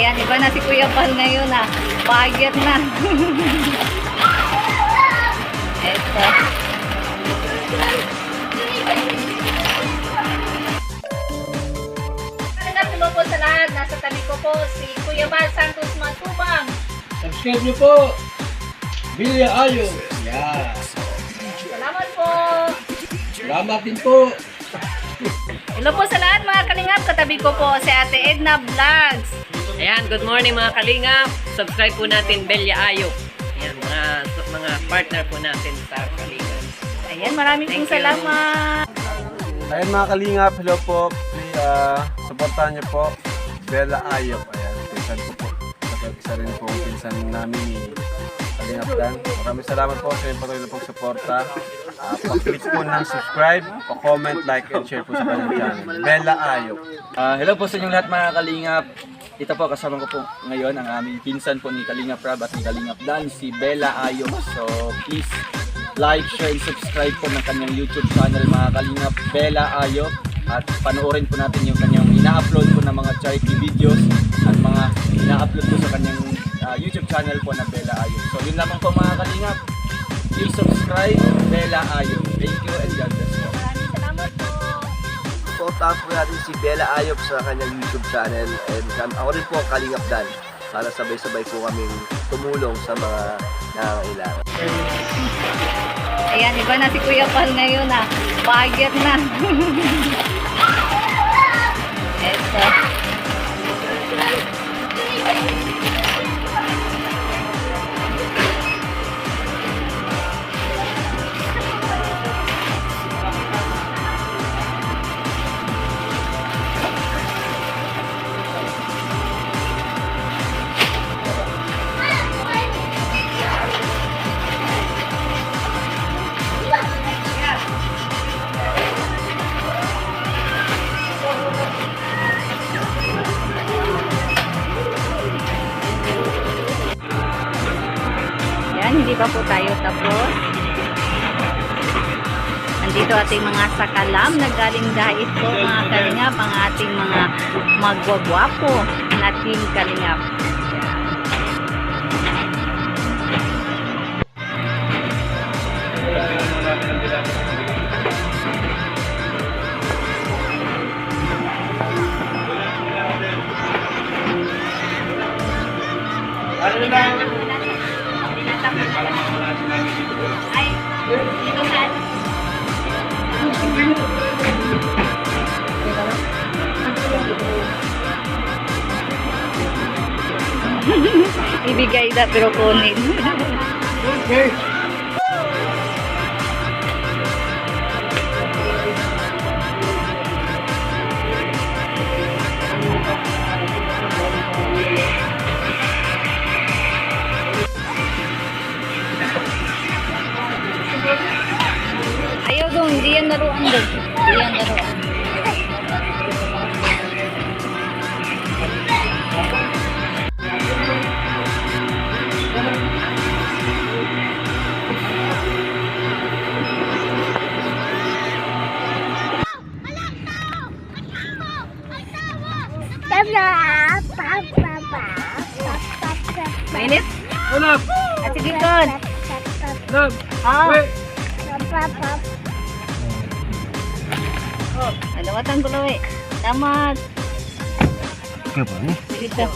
Ayan, iba na si Kuya Bal ngayon ah. Pagit na. Eto. Talaga hello po sa lahat. Nasa tabi ko po si Kuya Bal Santos Matubang. Subscribe niyo po. Bilya Ayo. Yan. Salamat po. Salamat din po. Hello po sa lahat mga kalingap. Katabi ko po si Ate Edna Vlogs. Ayan, good morning mga kalingap. Subscribe po natin Belia Ayok. Ayan, mga, mga partner po natin sa kalingap. Ayan, maraming pong you. salamat. Ayun mga kalingap, hello po. Please, uh, supportahan niyo po. Bella Ayop. Ayan, pinsan ko po. Saka isa rin po pinsan namin ni Kalingap Dan. Maraming salamat po sa inyong patuloy na pong suporta. Uh, pa-click po ng subscribe, pa-comment, like, and share po sa kanyang channel. Bella Ayop. Ah, hello po sa inyong lahat mga kalingap. Ito po kasama ko po ngayon ang aming pinsan po ni Kalingap Rab at ni Kalingap Dan, si Bella Ayok. So please like, share, and subscribe po ng kanyang YouTube channel mga kalingap Bella Ayok. At panoorin po natin yung kanyang ina-upload po ng mga charity videos at mga ina-upload po sa kanyang ah, YouTube channel po na Bella Ayok. So yun lamang po mga kalingap. Please subscribe Bella Ayok. Support po natin si Bella Ayop sa kanyang YouTube channel and um, ako rin po Kalingap Dan para sabay-sabay po kaming tumulong sa mga nangangailangan. Ayan, iba na si Kuya Bal ngayon ah. Pagit na. Eto. Tayo tapos. Nandito ating mga sakalam na galing dait po mga kalingap, ang ating mga magwagwapo na team kalingap. Ibigay na pero kunin. Ayaw Love! Ah, Wait! alawatan ko lang eh. Tamat. Ikaw ba ni? Dito.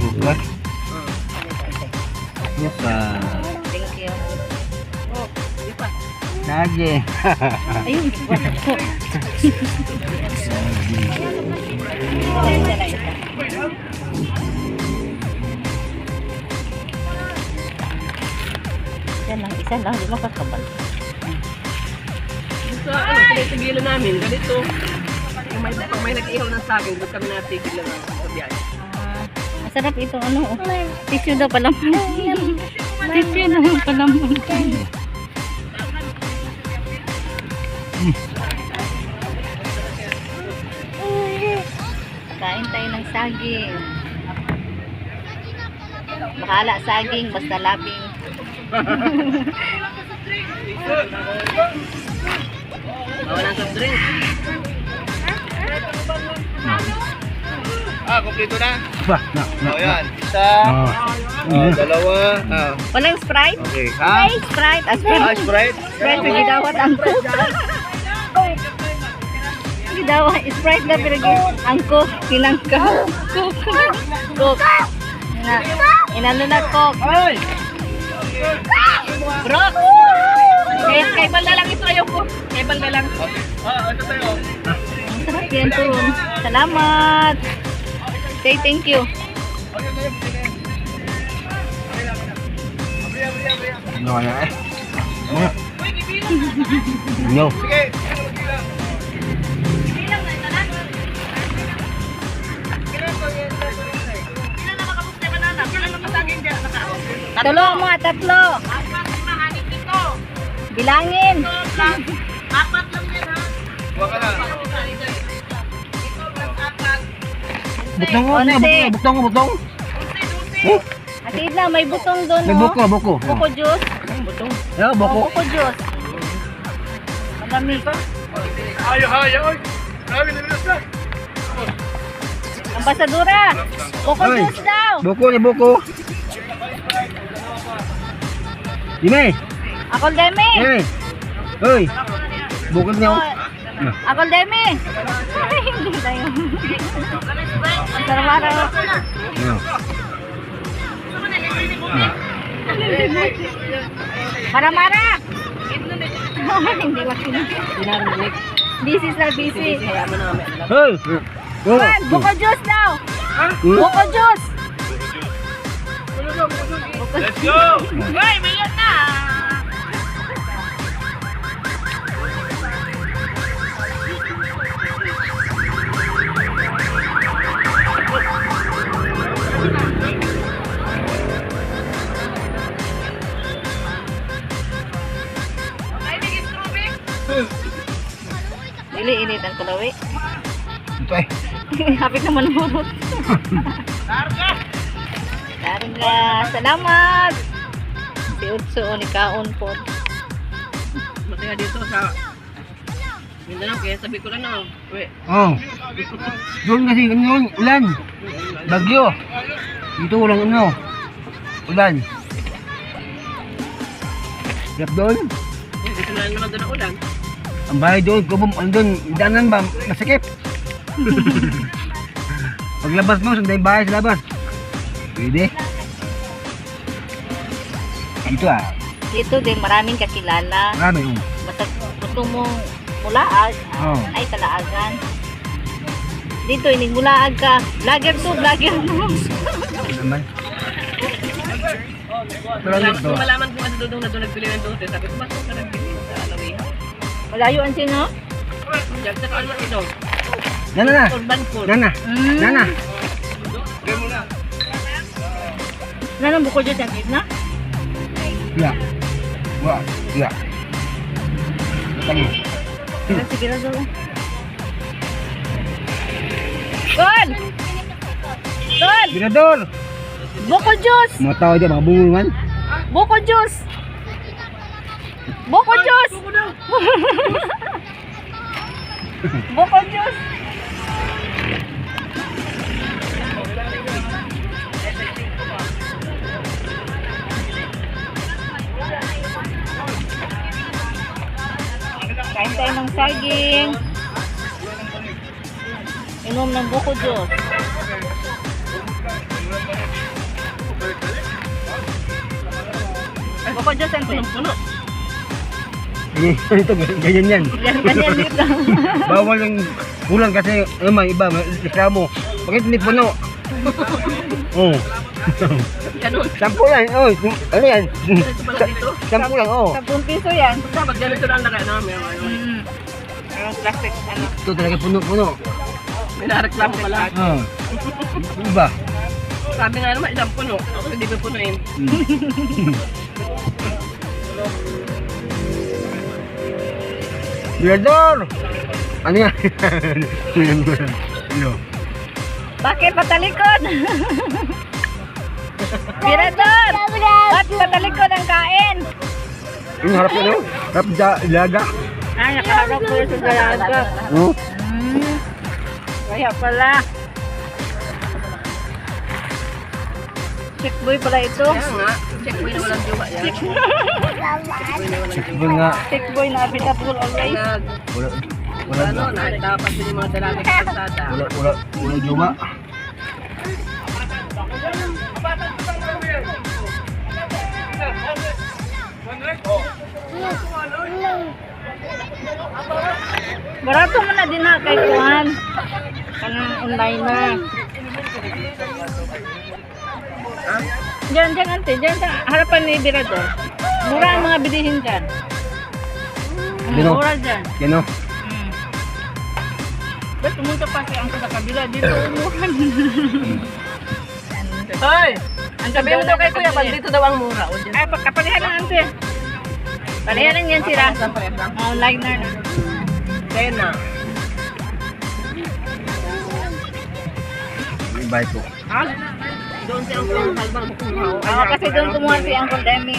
Bukas. Bukas. Thank you. Oh, di pa. Lagi. Ayun, wala Isa lang, isa lang, di makakabal. Sa ano, tinitigilan namin, ganito. Pag may, pag may nag-ihaw ng saging, doon kami natigil lang sa biyahe. Ah, masarap ito, ano, oh. tissue daw pala. tissue daw pala. Kain tayo ng saging. Bahala saging, basta labing. Bawal ang soft drink. Kompleto na? Ba, na, na. O yan. Isa. Oh, dalawa. Ah, Walang Sprite? okay. Ha? Ay, Sprite. Ah, Ah, Sprite. Sprite? Sprite, gidawat ang cook. Gidawat, Sprite na pinag ang cook. Tinangka. Cook. Cook. Ina, inano na cook. Bro! Kay, kay bal na lang ito ayoko. Kay bal na lang. Ah, ito tayo. Yan turon. Salamat. Say thank you. No, na eh. No. Tulo mga tatlo. Bilangin. Huwag ka na. Butong ko, Onse. butong, butong, butong. Atid na, may butong doon. May oh. buko, buko. Buko juice. Yeah, Oh, buko. buko juice. Malamig. Ayaw, ayaw. Grabe na na. Ambasadora. Buko juice daw. Buko ni buko. Dime, Ako demi. eh. Hoy. Buko niyo. Ako demi. Hindi tayo. Sarap No. Mara-mara. Hindi makin. Busy sa busy. Hoy. Man, buko juice daw. Hmm? Buko juice. Let's go! Ay, may. Dili init ang kalawi. Ito eh. Hapit naman mo. Larga! Larga! Salamat! Si Utso ni Kaon po. Mataya dito sa Mindanao, kaya sabi ko lang na, we, Oh. Doon kasi ganyan, ulan. Bagyo. Dito walang ano. Ulan. Yap doon. eh, dito na naman doon ang ulan. Ang bahay doon, kubom, andun, daanan ba, masakip. Paglabas mo, yung bahay sa labas? Pwede. Dito ah, Dito din maraming kakilala. marami oh. Basta gusto mong mulaag, Oh. ay talaagan. Dito, inig mulaag ka. Vlogger to, vlogger to. Naman. Dito, kung malaman ko ano doon na doon nagbili ng dote, sabi ko, bakit ka nagbili sa alawihan? Malayo ang sino? Diyan sa ano ito, Nana na, nana, nana. Nanong buko dyan sa gitna? Ya. Ya. Ah, Sige na daw. Tol! Tol! Binador. Buko juice! Mau tahu aja mga bungungan. Buko juice! Buko juice! Buko juice! Ng saging. Inom ng buko juice. Buko juice ang puno-puno. Ini itu ganyan yan. Yan, ganyan dito. Bawal yung kulang kasi naman iba, may reklamo. Bakit hindi puno? Oh. Ganun. Sampu yan. Oh, ano yan? Ito. Sampu lang, oh. 10 piso yan. Dapat ganito lang lagay namin. Ang plastic, ano. Ito talaga puno-puno. May nareklamo pala. Oh. Iba. Sabi nga naman, isang puno. Ako hindi ko punuin. Binador! Ano yan? Ano? Bakit patalikod? Birador! Ba't patalikod ang kain? Yung harap ano? Harap da, ko yung sa dalaga. Oh. Hmm. Kaya pala. Chick boy pala ito. Kaya nga, check mo na walang jowa yan. Check nga. Chick boy na available always. Wala. Wala. ano, nakitapan din yung mga dalaga sa kalsada. Wala. Wala. Wala jowa. Barato mo na din na kay Kuhan. Kanang online na. Diyan, diyan, ante. Diyan sa harapan ni Birador. Mura ang mga bilihin dyan. Ang Dino? mura dyan. Yan o. Mm. Ba't pumunta pa si Angko sa kabila? Dito umuhan. Hoy! Ang sabihin mo daw kay Kuya, pag dito daw ang mura. Ay, pagkapalihan lang ante. Palihan lang yan sila. Mga onliner na. Tena. May bahay ko. Ha? Doon si Uncle kumuha. Oo, kasi doon kumuha si Uncle Demi.